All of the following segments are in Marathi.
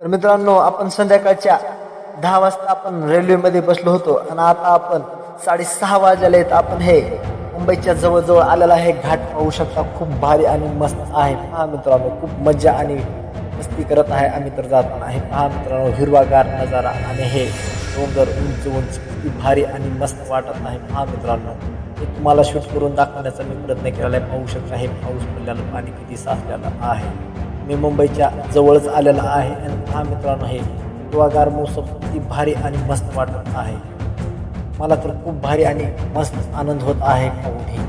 तर मित्रांनो आपण संध्याकाळच्या दहा वाजता आपण रेल्वेमध्ये बसलो होतो आणि आता आपण साडेसहा वाजले आहेत. आपण हे मुंबईच्या जवळजवळ आलेला हे घाट पाहू शकता खूप भारी आणि मस्त आहे. पहा मित्रांनो खूप मजा आणि मस्ती करत आहे. आम्ही तर जाताना आहे. पहा मित्रांनो हिरवागार नजारा आणि हे डोंगर उंच उंच किती भारी आणि मस्त वाटत आहे. पहा मित्रांनो हे तुम्हाला शूट करून दाखवण्याचा मी प्रयत्न केलेला आहे. पाहू शकता हे पाऊस पडल्यानं पाणी किती साचलेलं आहे. मी मुंबईच्या जवळच आलेला आहे आणि हा मित्रांनो हे हिरवागार मोसम किती भारी आणि मस्त वाटत आहे. मला तर खूप भारी आणि मस्त आनंद होत आहे पाहून हे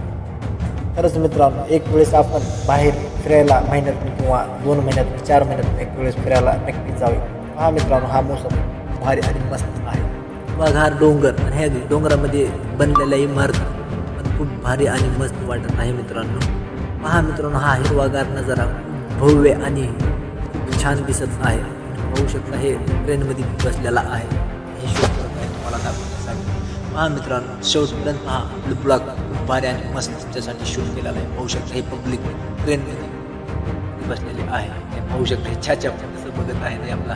खरंच मित्रांनो एक वेळेस आपण बाहेर फिरायला महिन्यातून किंवा दोन महिन्यातून चार महिन्यातून एक वेळेस फिरायला नक्की जावे. हा मित्रांनो हा मोसम भारी आणि मस्त आहे. हिवागार डोंगर. आणि ह्या डोंगरामध्ये बनलेल्या इमारत पण खूप भारी आणि मस्त वाटत आहे मित्रांनो. पहा मित्रांनो हा हिरवागार नजारा. खूप भव्य आणि छान दिसत आहे. पाहू शकता हे ट्रेनमध्ये बसलेला आहे. हे शूट करत आहे तुम्हाला दाखवण्यासाठी. पहा मित्रांनो शेवटपर्यंत पहा आपलं ब्लॉग खूप भारी आणि मस्त त्याच्यासाठी शूट केलेला आहे. पाहू शकता हे पब्लिक ट्रेनमध्ये बसलेले आहे. हे पाहू शकता हे छाछा कसं बघत आहे ते आपला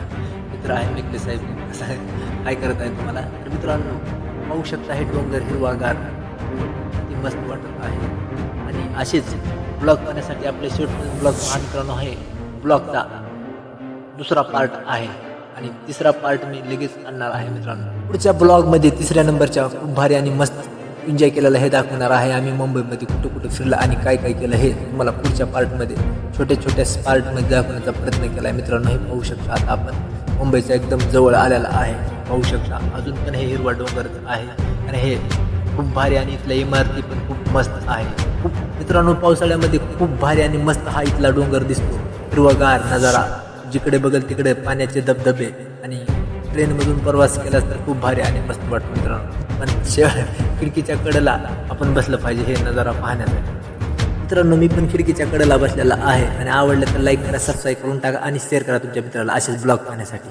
मित्र आहे मेकले साहेब. कसं काय करत आहे तुम्हाला? तर मित्रांनो पाहू शकता हे डोंगर हिरवागार ती मस्त वाटत आहे. आणि असेच ब्लॉग करण्यासाठी आपले शेवट ब्लॉग पहा मित्रांनो हे ब्लॉगचा दुसरा पार्ट आहे. आणि तिसरा पार्ट मी लगेच आणणार आहे मित्रांनो. पुढच्या ब्लॉगमध्ये तिसऱ्या नंबरच्या खूप भारी आणि मस्त एन्जॉय केलेलं हे दाखवणार आहे. आम्ही मुंबईमध्ये कुठं कुठं फिरलं आणि काय काय केलं हे तुम्हाला पुढच्या पार्टमध्ये छोट्या छोट्या पार्टमध्ये दाखवण्याचा प्रयत्न केला आहे मित्रांनो. हे पाहू शकता आता आपण मुंबईचा एकदम जवळ आलेला आहे. पाहू शकता अजून पण हे हिरवा डोंगरच आहे. आणि हे खूप भारी आणि इथल्या इमारती पण खूप मस्त आहे. खूप मित्रांनो पावसाळ्यामध्ये खूप भारी आणि मस्त हा इथला डोंगर दिसतो. हिरवागार नजारा. जिकडे बघल तिकडे पाण्याचे धबधबे आणि ट्रेनमधून प्रवास केला तर खूप भारी आणि मस्त वाटतं मित्रांनो. पण शहर खिडकीच्या कडेला आपण बसलं पाहिजे हे नजारा पाहण्यासाठी. मित्रांनो मी पण खिडकीच्या कडेला बसलेला आहे आणि आवडलं तर लाईक करा सबस्क्राईब करून टाका आणि शेअर करा तुमच्या मित्राला असेच ब्लॉग पाहण्यासाठी.